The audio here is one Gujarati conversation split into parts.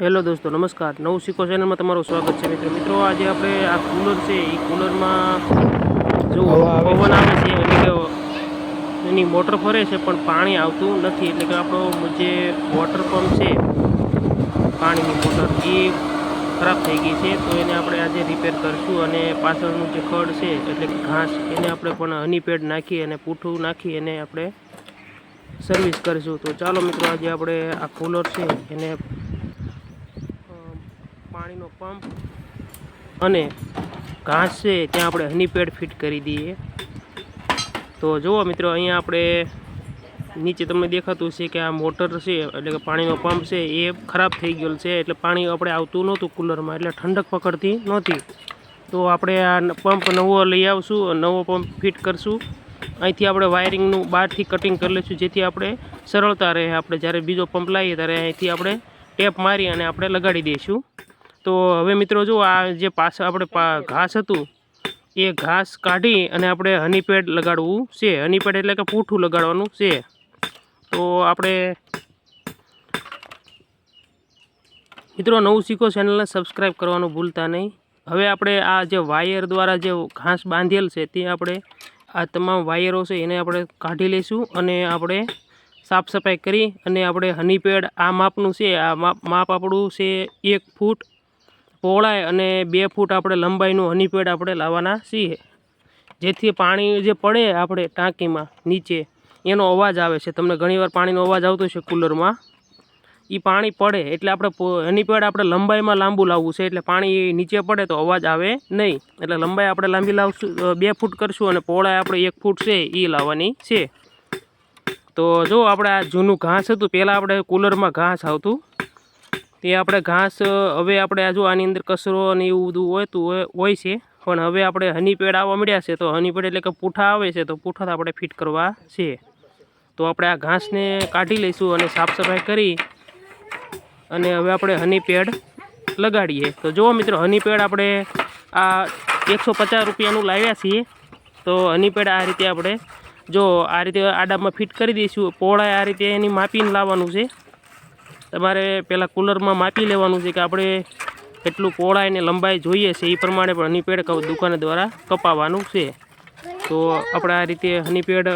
હેલો દોસ્તો નમસ્કાર. નવું શીખો ચેનલમાં તમારું સ્વાગત છે મિત્રો. મિત્રો આજે આપણે આ કુલર છે એ કુલરમાં જો પવન આવે છે એટલે કે એની મોટર ફરે છે પણ પાણી આવતું નથી. એટલે કે આપણો જે વોટર પંપ છે પાણીની મોટર એ ખરાબ થઈ ગઈ છે. તો એને આપણે આજે રિપેર કરીશું અને પાછળનું જે ખડ છે એટલે કે ઘાસ એને આપણે પણ હની પેડ નાખી અને પૂઠું નાખી એને આપણે સર્વિસ કરીશું. તો ચાલો મિત્રો આજે આપણે આ કુલર છે એને પાણીનો પંપ અને ઘાસ છે, ત્યાં આપણે હનીપેડ ફિટ કરી દઈએ. તો જુઓ મિત્રો, અહીંયા આપણે નીચે તમને દેખાતું છે કે આ મોટર છે, એટલે કે પાણીનો પંપ છે, એ ખરાબ થઈ ગયેલ છે, એટલે પાણી આપણે આવતું નહોતું કુલરમાં, એટલે ઠંડક પકડતી નહોતી. તો આપણે આ પંપ નવો લઈ આવશું, નવો પંપ ફિટ કરશું. અહીંથી આપણે વાયરિંગનું બહારથી કટિંગ કરી લઈશું, જેથી આપણે સરળતા રહે. આપણે જ્યારે બીજો પંપ લાવીએ, ત્યારે અહીંથી આપણે ટેપ મારી અને આપણે લગાડી દઈશું. તો હવે મિત્રો જો આ જે પાછળ આપણે ઘાસ હતું, એ ઘાસ કાઢી અને આપણે હનીપેડ લગાડવું છે. હનીપેડ એટલે કે પૂઠું લગાડવાનું છે. તો આપણે મિત્રો નવું શીખો ચેનલને સબસ્ક્રાઈબ કરવાનું ભૂલતા નહીં. હવે આપણે આ જે વાયર દ્વારા જે ઘાસ બાંધેલ છે, તે આપણે આ તમામ વાયરો છે, એને આપણે કાઢી લઈશું અને આપણે સાફ સફાઈ કરી અને આપણે હનીપેડ આ માપનું છે, આ માપ આપણું છે એક ફૂટ પહોળાઈ અને બે ફૂટ આપણે લંબાઈનું હનીપેડ આપણે લાવવાના છીએ. જેથી પાણી જે પડે આપણે ટાંકીમાં, નીચે, એનો અવાજ આવે છે. તમને ઘણીવાર પાણીનો અવાજ આવતો છે કુલરમાં. એ પાણી પડે એટલે આપણે હનીપેડ આપણે લંબાઈમાં લાંબુ લાવવું છે. એટલે પાણી નીચે પડે તો અવાજ આવે નહીં. એટલે લંબાઈ આપણે લાંબી લાવશું બે ફૂટ કરશું અને પહોળાઈ આપણે એક ફૂટ છે એ લાવવાની છે. તો જો આપણે આ જૂનું ઘાસ હતું, પહેલાં આપણે કુલરમાં ઘાસ આવતું. તે આપણે ઘાસ હવે આપણે આ જો આની અંદર કચરો અને એવું બધું હોતું હોય છે. પણ હવે આપણે હનીપેડ આવવા મળ્યા છે, તો હનીપેડ એટલે કે પૂઠા આવે છે, તો પૂઠા આપણે ફિટ કરવા છે. તો આપણે આ ઘાસને કાઢી લઈશું અને સાફ સફાઈ કરી અને હવે આપણે હની પેડ લગાડીએ. તો જુઓ મિત્રો, હની પેડ આપણે આ એકસો પચાસ રૂપિયાનું લાવ્યા છીએ. તો હની પેડ આ રીતે આપણે જો આ રીતે આડામાં ફિટ કરી દઈશું. પહોળાઈ આ રીતે એની માપીને લાવવાનું છે. તમારે પહેલાં કુલરમાં માપી લેવાનું છે કે આપણે કેટલું પહોળાઈ ને લંબાઈ જોઈએ છે, એ પ્રમાણે પણ હનીપેડ દુકાન દ્વારા કપાવવાનું છે. તો આપણે આ રીતે હનીપેડ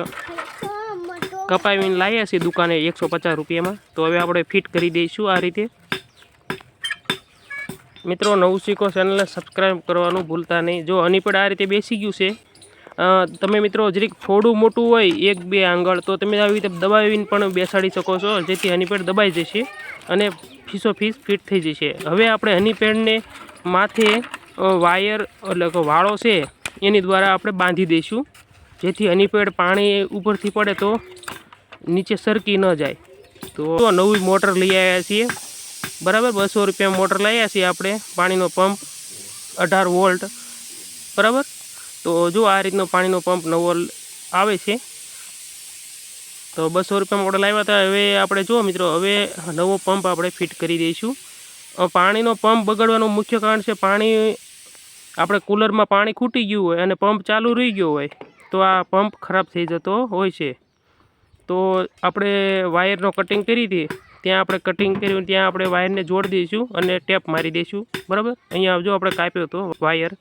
કપાવીને લાવીએ છીએ દુકાને એકસો પચાસ રૂપિયામાં. તો હવે આપણે ફિટ કરી દઈશું આ રીતે. મિત્રો, નવું શીખો ચેનલને સબસ્ક્રાઈબ કરવાનું ભૂલતા નહીં. જો હનીપેડ આ રીતે બેસી ગયું છે તમે મિત્રો જરીક થોડું મોટું હોય એક બે આંગળ, તો તમે આવી રીતે દબાવીને પણ બેસાડી શકો છો, જેથી હનીપેડ દબાઈ જશે અને ફીસો ફીસ ફિટ થઈ જશે. હવે આપણે હનીપેડને માથે વાયર એટલે કે વાળો છે, એની દ્વારા આપણે બાંધી દઈશું. જેથી હનીપેડ પાણી ઉપરથી પડે તો નીચે સરકી ન જાય. તો નવી મોટર લઈ આવ્યા છીએ. બરાબર, બસો રૂપિયા મોટર લઈ આવ્યા છીએ આપણે. પાણીનો પંપ અઢાર વોલ્ટ. બરાબર? તો જો આ રીતનો પાણીનો પંપ નવો આવે છે, તો બસો રૂપિયા મોટર લાવ્યા હતા. હવે આપણે જુઓ મિત્રો, હવે નવો પંપ આપણે ફિટ કરી દઈશું. પાણીનો પંપ બગડવાનું મુખ્ય કારણ છે પાણી, આપણે કુલરમાં પાણી ખૂટી ગયું હોય અને પંપ ચાલુ રહી ગયો હોય, તો આ પંપ ખરાબ થઈ જતો હોય છે. તો આપણે વાયરનો કટિંગ કરી હતી ત્યાં આપણે કટિંગ કર્યું ત્યાં આપણે વાયરને જોડી દઈશું અને ટેપ મારી દઈશું. બરાબર? અહીંયા જો આપણે કાપ્યો હતો વાયર.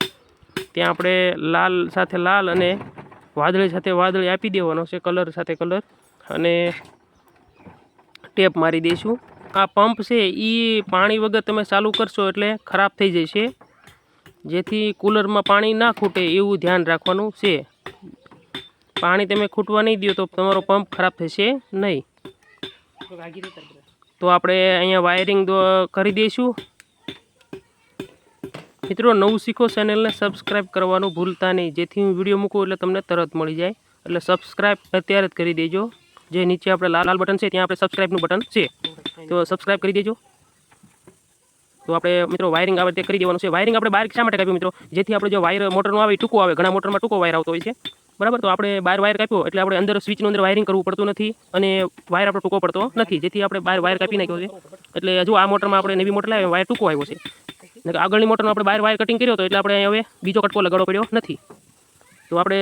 ત્યાં આપણે લાલ સાથે લાલ અને વાદળી સાથે વાદળી આપી દેવાનો છે કલર સાથે કલર. અને ટેપ મારી દઈશું. આ પંપ છે એ પાણી વગર તમે ચાલુ કરશો એટલે ખરાબ થઈ જશે. જેથી કુલરમાં પાણી ના ખૂટે એવું ધ્યાન રાખવાનું છે. પાણી તમે ખૂટવા નહીં દો તો તમારો પંપ ખરાબ થશે નહીં. તો આપણે અહીંયા વાયરિંગ કરી દઈશું. મિત્રો, નવું શીખો ચેનલને સબસ્ક્રાઈબ કરવાનું ભૂલતા નહીં. જેથી હું વીડિયો મૂકું એટલે તમને તરત મળી જાય. એટલે સબસ્ક્રાઈબ અત્યારે જ કરી દેજો. જે નીચે આપણે લાલ લાલ બટન છે, ત્યાં આપણે સબસ્ક્રાઈબનું બટન છે. તો સબસ્ક્રાઈબ કરી દેજો. તો આપણે, મિત્રો વાયરિંગ આવે તે કરી દેવાનું છે. વાયરિંગ આપણે બહાર શા માટે કાપ્યું, મિત્રો? જેથી આપણે જો વાયર મોટરનો આવે ટૂંકો આવે. ઘણા મોટરમાં ટૂંકો વાયર આવતો હોય છે. બરાબર? તો આપણે બહાર વાયર કાપ્યો એટલે આપણે અંદર સ્વિચનું અંદર વાયરિંગ કરવું પડતું નથી અને વાયર આપણે ટૂંકો પડતો નથી. જેથી આપણે બહાર વાયર કાપી નાખ્યો છે. એટલે હજુ આ મોટરમાં આપણે નવી મોટર લાવે વાયર ટૂંકો આવ્યો છે. આગળની મોટરનો આપણે બહાર વાયર કટિંગ કર્યો હતો એટલે આપણે હવે બીજો કટકો લગાડવો પડ્યો નથી. તો આપણે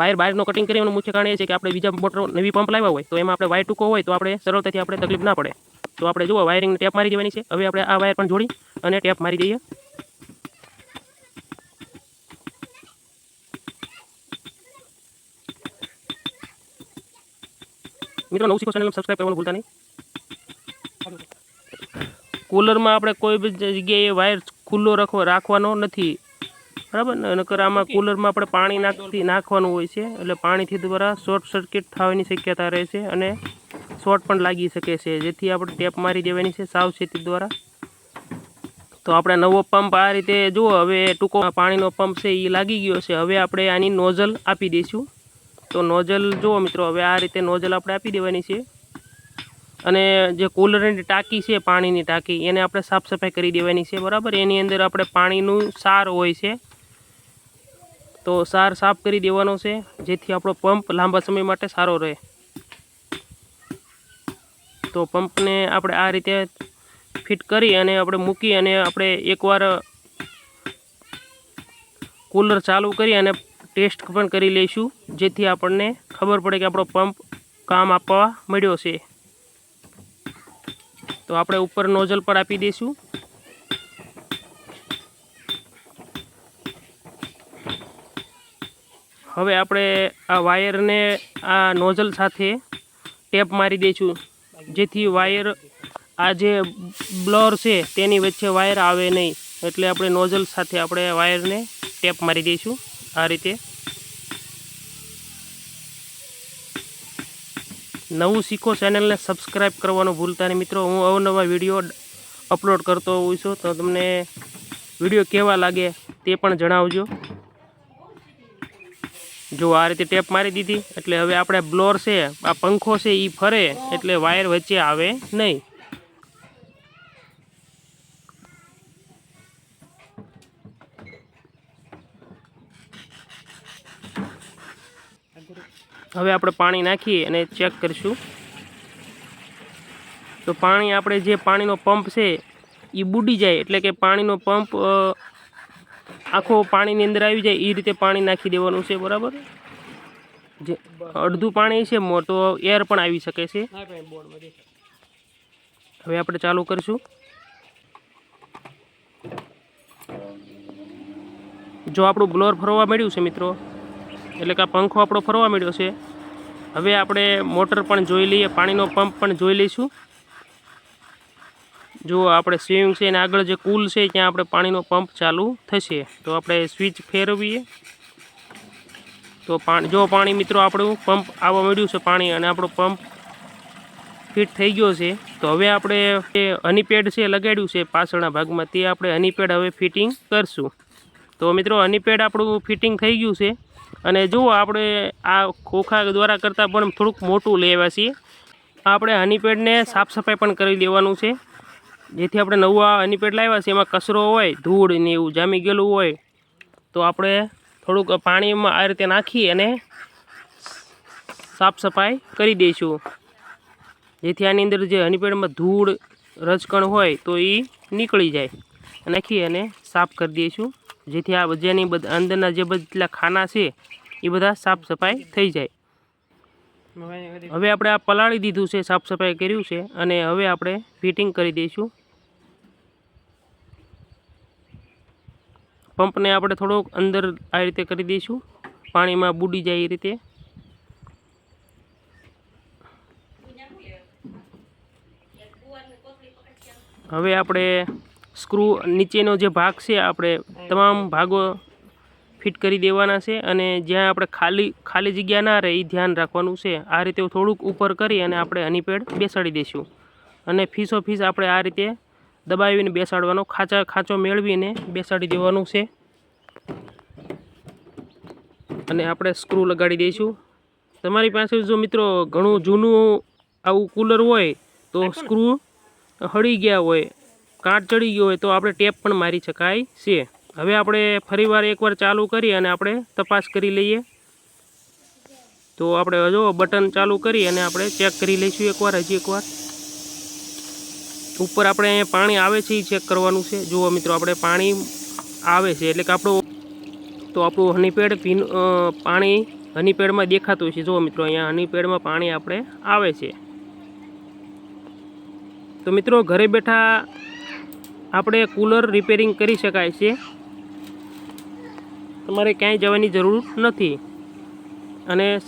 વાયર બહારનો કટિંગ કરીએ મુખ્ય કારણ એ છે કે આપણે બીજા મોટર નવી પંપ લાવ્યા હોય તો એમાં આપણે વાયર ટૂંકો હોય તો આપણે સરળતાથી આપણે તકલીફ ના પડે. તો આપણે જુઓ વાયરિંગ ટેપ મારી દેવાની છે. હવે આપણે આ વાયર પણ જોડી અને ટેપ મારી દઈએ. મિત્રો, નવું શીખો ચેનલ સબસ્ક્રાઈબ કરવાનું ભૂલતા નહીં. કુલરમાં આપણે કોઈ બી જગ્યાએ વાયર ખુલ્લો રાખવો રાખવાનો નથી. બરાબર ને? નકર આમાં કુલરમાં આપણે પાણી નાખતી નાખવાનું હોય છે. એટલે પાણીથી દ્વારા શોર્ટ સર્કિટ થવાની શક્યતા રહે છે અને શોર્ટ પણ લાગી શકે છે. જેથી આપણે ટેપ મારી દેવાની છે સાવચેતી દ્વારા. તો આપણે નવો પંપ આ રીતે જુઓ. હવે ટૂંકો પાણીનો પંપ છે એ લાગી ગયો છે. હવે આપણે આની નોઝલ આપી દઈશું. તો નોઝલ જુઓ મિત્રો. હવે આ રીતે નોઝલ આપણે આપી દેવાની છે. અને જે કુલરની ટાંકી છે, પાણીની ટાંકી, એને આપણે સાફ સફાઈ કરી દેવાની છે, બરાબર? એની અંદર આપણે પાણીનું સાર હોય છે. તો સાર સાફ કરી દેવાનો છે, જેથી આપણો પંપ લાંબા સમય માટે સારો રહે. તો પંપને આપણે આ રીતે ફિટ કરી અને આપણે મૂકી અને આપણે એકવાર કુલર ચાલુ કરી અને ટેસ્ટ પણ કરી લઈશું, જેથી આપણને ખબર પડે કે આપણો પંપ કામ આપવા મળ્યો છે. તો આપણે ઉપર નોઝલ પર આપી દઈશું. હવે આપણે આ વાયરને આ નોઝલ સાથે ટેપ મારી દઈશું, જેથી વાયર આ જે બ્લર છે તેની વચ્ચે વાયર આવે નહીં. એટલે આપણે નોઝલ સાથે આપણે વાયરને ટેપ મારી દઈશું, આ રીતે. નવું શીખો ચેનલને સબસ્ક્રાઈબ કરવાનું ભૂલતા નહીં. મિત્રો, હું અવનવા વીડિયો અપલોડ કરતો હોઉં છું. તો તમને વીડિયો કેવા લાગે તે પણ જણાવજો. જો આ રીતે ટેપ મારી દીધી, એટલે હવે આપણે બ્લોર છે, આ પંખો છે એ ફરે, એટલે વાયર વચ્ચે આવે નહીં. હવે આપણે પાણી નાખી અને ચેક કરીશું. તો પાણી આપણે જે પાણીનો પંપ છે એ બુડી જાય એટલે કે પાણીનો પંપ આખો પાણીની અંદર આવી જાય એ રીતે પાણી નાખી દેવાનું છે બરાબર? જે અડધું પાણી છે તો એર પણ આવી શકે છે. હવે આપણે ચાલુ કરીશું. જો આપણું બ્લોર ફરવા મળ્યું છે મિત્રો. એટલે કે આ પંખો આપણો ફરવા મળ્યો છે. હવે આપણે મોટર પણ જોઈ લઈએ, પાણીનો પંપ પણ જોઈ લઈશું. જો આપણે સ્વિમિંગ છે અને આગળ જે કુલ છે, ત્યાં આપણે પાણીનો પંપ ચાલુ થશે. તો આપણે સ્વિચ ફેરવીએ. તો પાણી, જો પાણી મિત્રો આપણું પંપ આવવા મળ્યું છે પાણી અને આપણો પંપ ફિટ થઈ ગયો છે, તો હવે આપણે હનીપેડ છે લગાડ્યું છે પાછળના ભાગમાં, તે આપણે હનીપેડ હવે ફિટિંગ કરશું. તો મિત્રો હનીપેડ આપણું ફિટિંગ થઈ ગયું છે. અને જુઓ આપણે આ ખોખા દ્વારા કરતાં પણ થોડુંક મોટું લેવા છીએ. આપણે હનીપેડને સાફ સફાઈ પણ કરી દેવાનું છે. જેથી આપણે નવું હનીપેડ લાવ્યા છે એમાં કચરો હોય, ધૂળ ને એવું જામી ગયેલું હોય, તો આપણે થોડુંક પાણીમાં આ રીતે નાખી અને સાફ સફાઈ કરી દઈશું. જેથી આની અંદર જે હનીપેડમાં ધૂળ, રજકણ હોય, તો એ નીકળી જાય. નાખી અને સાફ કરી દઈશું. જેથી આ જેની અંદરના જે બધા ખાના છે, એ બધા સાફ સફાઈ થઈ જાય. હવે આપણે આ પલાળી દીધું છે, સાફ સફાઈ કર્યું છે, અને હવે આપણે ફિટિંગ કરી દઈશું. પંપને આપણે થોડોક અંદર આ રીતે કરી દઈશું. પાણીમાં બુડી જાય એ રીતે. હવે આપણે સ્ક્રૂ નીચેનો જે ભાગ છે આપણે તમામ ભાગો ફિટ કરી દેવાના છે અને જ્યાં આપણે ખાલી ખાલી જગ્યા ના રહે એ ધ્યાન રાખવાનું છે. આ રીતે થોડુંક ઉપર કરી અને આપણે હનીપેડ બેસાડી દઈશું. અને ફીસો ફીસ આપણે આ રીતે દબાવીને બેસાડવાનો ખાંચા ખાંચો મેળવીને બેસાડી દેવાનું છે. અને આપણે સ્ક્રૂ લગાડી દઈશું. તમારી પાસે જો મિત્રો ઘણું જૂનું આવું કુલર હોય તો સ્ક્રૂ હળી ગયા હોય કાટ ચડી ગયો હોય તો આપણે ટેપ પણ મારી શકાય છે. હવે આપણે ફરીવાર એકવાર ચાલુ કરી અને આપણે તપાસ કરી લઈએ. તો આપણે જો બટન ચાલુ કરી અને આપણે ચેક કરી લઈશું એકવાર, હજી એકવાર. ઉપર આપણે અહીંયા પાણી આવે છે, એ ચેક કરવાનું છે. જુઓ મિત્રો, આપણે પાણી આવે છે, એટલે કે આપણું તો આપણું હનીપેડ ભીન પાણી હનીપેડમાં દેખાતું છે જુઓ મિત્રો, અહીંયા હનીપેડમાં પાણી આપણે આવે છે. તો મિત્રો, ઘરે બેઠા આપણે કૂલર રિપેરિંગ કરી શકાય છે. તમારે ક્યાંય જવાની જરૂર નથી. અને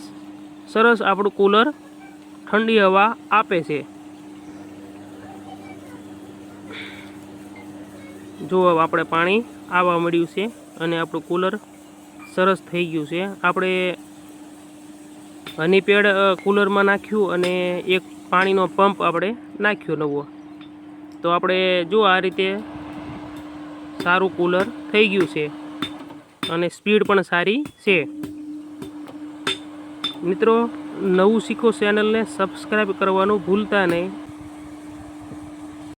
સરસ આપણું કૂલર ઠંડી હવા આપે છે. જો આપણે પાણી આવવા મળ્યું છે અને આપણું કૂલર સરસ થઈ ગયું છે. આપણે હની પેડ કૂલરમાં નાખ્યું અને એક પાણીનો પંપ આપણે નાખ્યો નવો. તો આપણે જો આ રીતે સારું કૂલર થઈ ગયું છે અને સ્પીડ પણ સારી છે. મિત્રો, નવું શીખો ચેનલને સબસ્ક્રાઈબ કરવાનું ભૂલતા નહીં.